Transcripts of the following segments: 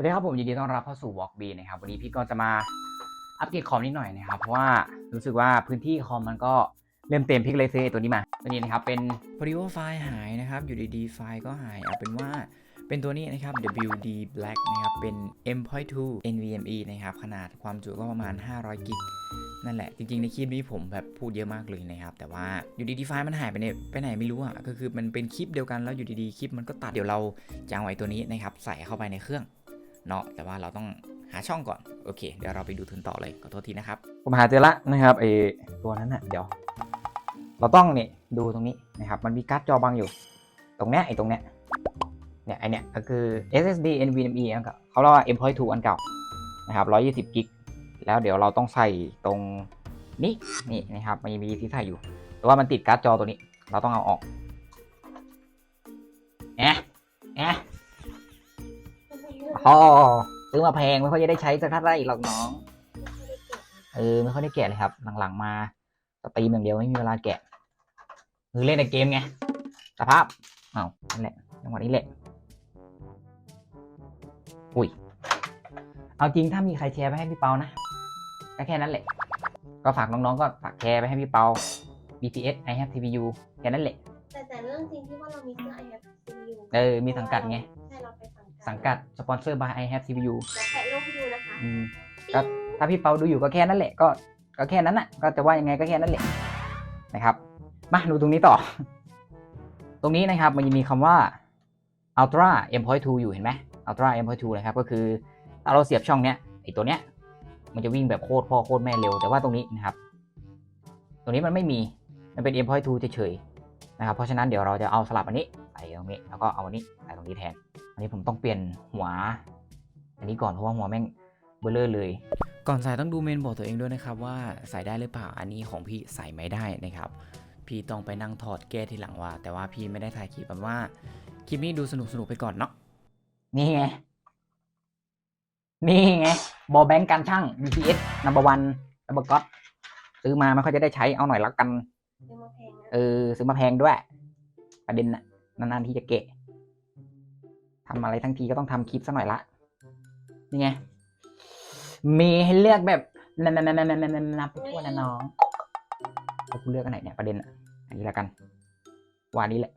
วัสดีครับผมยินดีต้อนรับเข้าสู่ Walk B นะครับวันนี้พี่ก็จะมาอัปเดตคอมนิดหน่อยนะครับเพราะว่ารู้สึกว่าพื้นที่คอมมันก็เริ่มเต็มพี่ก็เลยซื้อตัวนี้มาตัวนี้นะครับเป็นพอดีว่าไฟล์หายนะครับอยู่ดีๆไฟล์ก็หายเอาเป็นว่าเป็นตัวนี้นะครับ WD Black นะครับเป็น M.2 NVMe นะครับขนาดความจุก็ประมาณ 500 กิกนั่นแหละ จริงๆ ในคลิปนี้ผมแบบพูดเยอะมากเลยนะครับ แต่ว่าอยู่ดีๆไฟล์มันหายไปเนี่ยไปไหนไม่รู้อะก็คือมันเป็นคลิปเดียวกันแล้วอยู่ดีๆคลิปมันก็ตัดเดี๋ยวเราจะเอาไอ้ตัวนี้นะครับใส่เข้าไปในเครื่อง เนาะแต่ว่าเราต้องหาช่องก่อนโอเค เดี๋ยวเราไปดูทุนต่อเลยขอโทษทีนะครับ ผมหาเจอละนะครับไอตัวนั้นน่ะเดี๋ยว เราต้องนี่ดูตรงนี้นะครับ มันมีการ์ดจอบังอยู่ ตรงเนี้ยไอตรงเนี้ยเนี่ยไอเนี้ยก็คือ SSD NVMe อันเก่าเขาเรียกว่า M.2 อันเก่านะครับ120กิกแล้วเดี๋ยวเราต้องใส่ตรงนี้นี่นะครับมันมีที่ใส่อยู่ แต่ว่ามันติดการ์ดจอตัวนี้ เราต้องเอาออกแอะแอะ อ๋อซื้อมาแพงไม่ค่อยจะได้ใช้สักเท่าไหร่หรอกน้อง เออไม่ค่อยได้แกะเลยครับ หลังๆมาสตรีมอย่างเดียวไม่มีเวลาแกะคือเล่นในเกมไงสภาพอ้าวนั่นแหละจังหวะนี้แหละอุ้ยเอาจริงถ้ามีใครแชร์ไปให้พี่เปานะก็แค่นั้นแหละ ก็ฝากน้องๆก็ฝากแชร์ไปให้พี่เปา BTS I have CPU แค่นั้นแหละแต่แต่เรื่องจริงที่ว่าเรามีเครื่อง i h a v CPU เออมีสังกัดไงใช่เราไป สังกัดสังกัดสปอนเซอร์ by I have CPU เดี๋ยวแปะรูปให้ดูนะคะอืมก็ถ้าพี่เปาดูอยู่ก็แค่นั้นแหละก็ก็แค่นั้นน่ะก็จะว่ายังไงก็แค่นั้นแหละนะครับ มาดูตรงนี้ต่อ ตรงนี้นะครับมันจะมีคำว่า ultra m.2 อยู่เห็นไหม ultra m.2 นะครับก็คือถ้าเราเสียบช่องเนี้ยไอตัวเนี้ยมันจะวิ่งแบบโคตรพ่อโคตรแม่เร็ว แต่ว่าตรงนี้นะครับ ตรงนี้มันไม่มี มันเป็น m.2 เฉยๆ นะครับเพราะฉะนั้นเดี๋ยวเราจะเอาสลับอันนี้ใส่ตรงนี้แล้วก็เอาอันนี้ใส่ตรงนี้แทน อันนี้ผมต้องเปลี่ยนหัว อันนี้ก่อนเพราะว่าหัวแม่งเบลเลอร์เลย ก่อนใส่ต้องดูเมนบอกตัวเองด้วยนะครับว่าใส่ได้หรือเปล่าอันนี้ของพี่ใส่ไม่ได้นะครับพี่ต้องไปนั่งถอดแก้ทีหลังว่า แต่ว่าพี่ไม่ได้ถ่ายคลิปแบบว่าคลิปนี้ดูสนุกสนุกๆไปก่อนเนาะนี่ไงนี่ไงบอแบงค์การช่าง BTS number one number god ซื้อมาไม่ค่อยจะได้ใช้เอาหน่อยละกันซื้อมาแพงนะ เออ ซื้อมาแพงด้วย ประเด็นน่ะ นานๆที่จะเกะทำอะไรทั้งทีก็ต้องทำคลิปสักหน่อยละนี่ไง มีให้เลือกแบบนันนันนันนันนันนันนับทั่วนะน้องแล้วกูเลือกอันไหนเนี่ยประเด็นอะอันนี้แล้วกันวานี้แหละ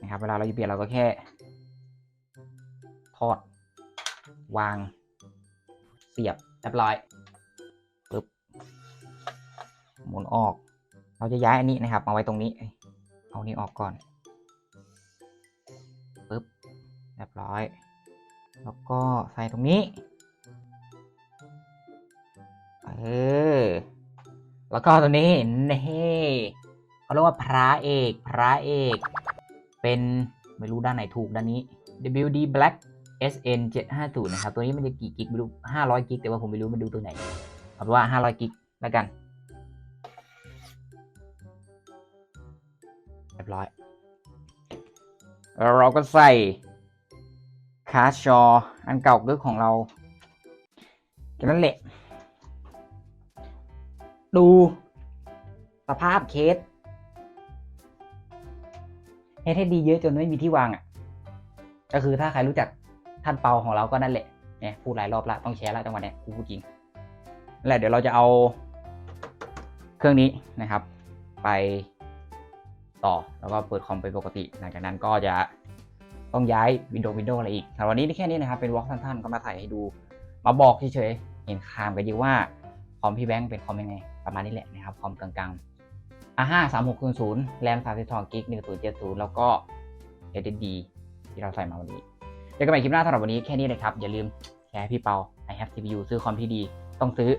นะครับ เวลาเราจะเปลี่ยนเราก็แค่ทอด วาง เสียบเรียบร้อย หมุนออก เราจะย้ายอันนี้นะครับ มาไว้ตรงนี้ เอานี้ออกก่อนปึ๊บเรียบร้อย แล้วก็ใส่ตรงนี้เออแล้วก็ตัวนี้นี่เขาเรียกว่าพระเอกพระเอก เป็นไม่รู้ด้านไหนถูกด้านนี้ WD Black SN 750นะครับ ตัวนี้มันจะกี่กิกไม่รู้500 กิก แต่ว่าผมไม่รู้มันดูตัวไหน เอาเป็นว่า 500 กิกแล้วกัน รียบร้อยแล้วเราก็ใส่คาร์ดจออันเก่าก็ของเราแค่นั้นแหละ ดูสภาพเคสเฮ็ดให้ดีเยอะจนไม่มีที่วางอะ ก็คือถ้าใครรู้จักท่านเปาของเราก็นั่นแหละเนี่ยพูดหลายรอบละต้องแชร์ละจังหวะเนี้ยกูพูดจริงนั่นแหละเดี๋ยวเราจะเอาเครื่องนี้นะครับ ไป ต่อ แล้วก็เปิดคอมเป็นปกติ หลังจากนั้นก็จะต้องย้ายวินโดว์วินโดว์อะไรอีกสำหรับวันนี้แค่นี้นะครับ เป็นวอล์กสั้นๆ ก็มาถ่ายให้ดู มาบอกเฉยๆ เห็นคามกันดีว่าคอมพี่แบงค์เป็นคอมยังไง ประมาณนี้แหละนะครับ คอมกลางๆอะห้าสามหกศูนย์ศูนย์แรมสามสิบสองกิกหนึ่งศูนย์เจ็ดศูนย์แล้วก็ SSD ที่เราใส่มาวันนี้เจอกันใหม่คลิปหน้าสำหรับวันนี้แค่นี้เลยครับ อย่าลืมแชร์พี่เปา I have CPU ซื้อคอมที่ดี ต้องซื้อ